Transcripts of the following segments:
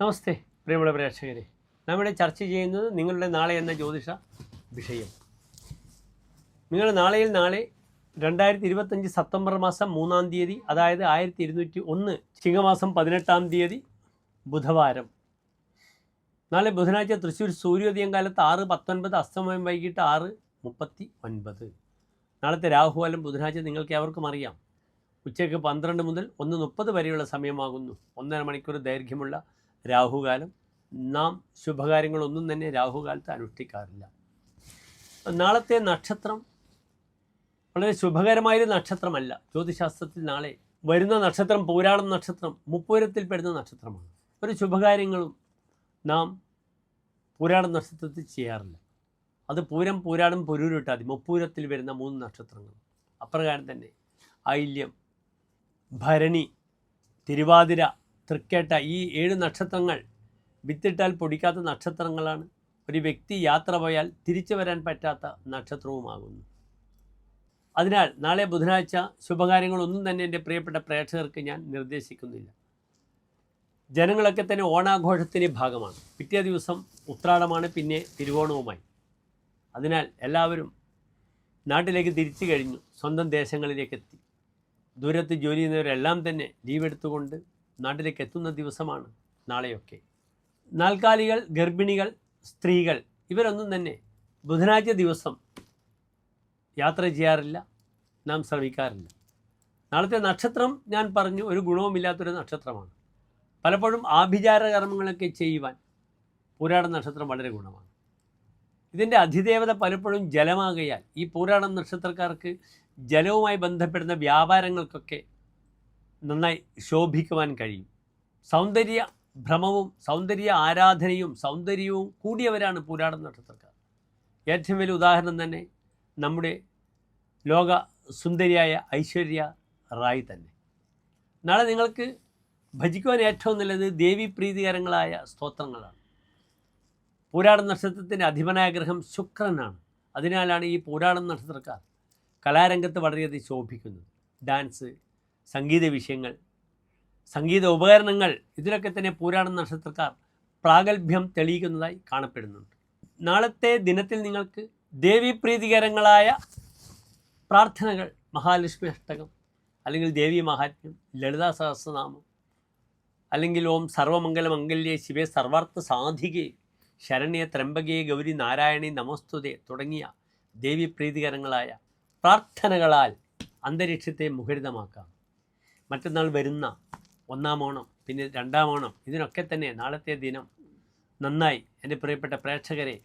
നമസ്തേ പ്രിയമുള്ള പ്രേക്ഷകരെ. നമ്മുടെ ചർച്ച ചെയ്യുന്നത് നിങ്ങളുടെ നാളെ എന്ന ജ്യോതിഷ വിഷയം. നിങ്ങൾ നാളെയിൽ നാളെ രണ്ടായിരത്തി ഇരുപത്തഞ്ച് സെപ്റ്റംബർ മാസം മൂന്നാം തീയതി അതായത് ആയിരത്തി ഇരുന്നൂറ്റി ഒന്ന് ചിങ്ങമാസം പതിനെട്ടാം തീയതി ബുധവാരം. നാളെ ബുധനാഴ്ച തൃശ്ശൂർ സൂര്യോദയം കാലത്ത് ആറ് പത്തൊൻപത് അസ്തമയം വൈകിട്ട് ആറ് മുപ്പത്തി ഒൻപത് നാളത്തെ രാഹുകാലം ബുധനാഴ്ച നിങ്ങൾക്ക് എവർക്കും അറിയാം. ഉച്ചയ്ക്ക് പന്ത്രണ്ട് മുതൽ ഒന്ന് മുപ്പത് വരെയുള്ള സമയമാകുന്നു. ഒന്നര മണിക്കൂർ ദൈർഘ്യമുള്ള രാഹുകാലം. നാം ശുഭകാര്യങ്ങളൊന്നും തന്നെ രാഹുകാലത്ത് അനുഷ്ഠിക്കാറില്ല. നാളത്തെ നക്ഷത്രം വളരെ ശുഭകരമായൊരു നക്ഷത്രമല്ല. ജ്യോതിശാസ്ത്രത്തിൽ നാളെ വരുന്ന നക്ഷത്രം പൂരാടം നക്ഷത്രം മുപ്പൂരത്തിൽ പെടുന്ന നക്ഷത്രമാണ്. ഒരു ശുഭകാര്യങ്ങളും നാം പൂരാടം നക്ഷത്രത്തിൽ ചെയ്യാറില്ല. അത് പൂരം പൂരാടം മതി. മുപ്പൂരത്തിൽ വരുന്ന മൂന്ന് നക്ഷത്രങ്ങൾ. അപ്രകാരം തന്നെ. ഐല്യം ഭരണി തിരുവാതിര തൃക്കേട്ട ഈ ഏഴ് നക്ഷത്രങ്ങൾ വിത്തിട്ടാൽ പൊടിക്കാത്ത നക്ഷത്രങ്ങളാണ്. ഒരു വ്യക്തി യാത്ര പോയാൽ തിരിച്ചു വരാൻ പറ്റാത്ത നക്ഷത്രവുമാകുന്നു. അതിനാൽ നാളെ ബുധനാഴ്ച ശുഭകാര്യങ്ങളൊന്നും തന്നെ എന്റെ പ്രിയപ്പെട്ട പ്രേക്ഷകർക്ക് ഞാൻ നിർദ്ദേശിക്കുന്നില്ല. ജനങ്ങളൊക്കെ തന്നെ ഓണാഘോഷത്തിന്റെ ഭാഗമാണ്. പിറ്റേ ദിവസം ഉത്രാടമാണ് പിന്നെ തിരുവോണവുമായി. അതിനാൽ എല്ലാവരും നാട്ടിലേക്ക് തിരിച്ചു കഴിഞ്ഞു സ്വന്തം ദേശങ്ങളിലേക്ക് എത്തി. ദൂരത്ത് ജോലി ചെയ്യുന്നവരെല്ലാം തന്നെ ലീവ് എടുത്തുകൊണ്ട് നാട്ടിലേക്ക് എത്തുന്ന ദിവസമാണ് നാളെയൊക്കെ. നാൽക്കാലികൾ ഗർഭിണികൾ സ്ത്രീകൾ ഇവരൊന്നും തന്നെ ബുധനാഴ്ച ദിവസം യാത്ര ചെയ്യാറില്ല നാം ശ്രമിക്കാറില്ല. നാളത്തെ നക്ഷത്രം ഞാൻ പറഞ്ഞു ഒരു ഗുണവുമില്ലാത്തൊരു നക്ഷത്രമാണ്. പലപ്പോഴും ആഭിചാര കർമ്മങ്ങളൊക്കെ ചെയ്യുവാൻ പൂരാട നക്ഷത്രം വളരെ ഗുണമാണ്. ഇതിന്റെ അധിദേവത പലപ്പോഴും ജലമാകയാൽ ഈ പൂരാട നക്ഷത്രക്കാർക്ക് ജലവുമായി ബന്ധപ്പെടുന്ന വ്യാപാരങ്ങൾക്കൊക്കെ നന്നായി ശോഭിക്കുവാൻ കഴിയും. സൗന്ദര്യ ഭ്രമവും സൗന്ദര്യ ആരാധനയും സൗന്ദര്യവും കൂടിയവരാണ് പൂരാട നക്ഷത്രക്കാർ. ഏറ്റവും വലിയ ഉദാഹരണം തന്നെ നമ്മുടെ ലോക സുന്ദരിയായ ഐശ്വര്യ റായ് തന്നെ. നാളെ നിങ്ങൾക്ക് ഭജിക്കുവാൻ ഏറ്റവും നല്ലത് ദേവീപ്രീതികരങ്ങളായ സ്തോത്രങ്ങളാണ്. പൂരാട നക്ഷത്രത്തിന്റെ അധിപനായ ഗ്രഹം ശുക്രനാണ്. അതിനാലാണ് ഈ പൂരാടം നക്ഷത്രക്കാർ കലാരംഗത്ത് വളരെയധികം ശോഭിക്കുന്നത്. ഡാൻസ് സംഗീത വിഷയങ്ങൾ സംഗീത ഉപകരണങ്ങൾ ഇതിലൊക്കെ തന്നെ പൂരാണ നക്ഷത്രക്കാർ പ്രാഗൽഭ്യം തെളിയിക്കുന്നതായി കാണപ്പെടുന്നുണ്ട്. നാളത്തെ ദിനത്തിൽ നിങ്ങൾക്ക് ദേവീപ്രീതികരങ്ങളായ പ്രാർത്ഥനകൾ മഹാലക്ഷ്മി അഷ്ടകം അല്ലെങ്കിൽ ദേവി മഹാത്മ്യം ലളിതാ സഹസ്രനാമം അല്ലെങ്കിൽ ഓം സർവമംഗല മംഗല്യെ ശിവേ സർവാർത്ഥ സാധികേ ശരണ്യ ത്രംബകേ ഗൗരി നാരായണി നമസ്തുതേ തുടങ്ങിയ ദേവീപ്രീതികരങ്ങളായ പ്രാർത്ഥനകളാൽ അന്തരീക്ഷത്തെ മുഖരിതമാക്കാം. മറ്റന്നാൾ വരുന്ന ഒന്നാം ഓണം പിന്നെ രണ്ടാം ഓണം ഇതിനൊക്കെ തന്നെ നാളത്തെ ദിനം നന്നായി എന്റെ പ്രിയപ്പെട്ട പ്രേക്ഷകരെ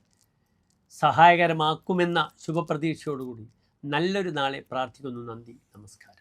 സഹായകരമാക്കുമെന്ന ശുഭപ്രതീക്ഷയോടുകൂടി നല്ലൊരു നാളെ പ്രാർത്ഥിക്കുന്നു. നന്ദി. നമസ്കാരം.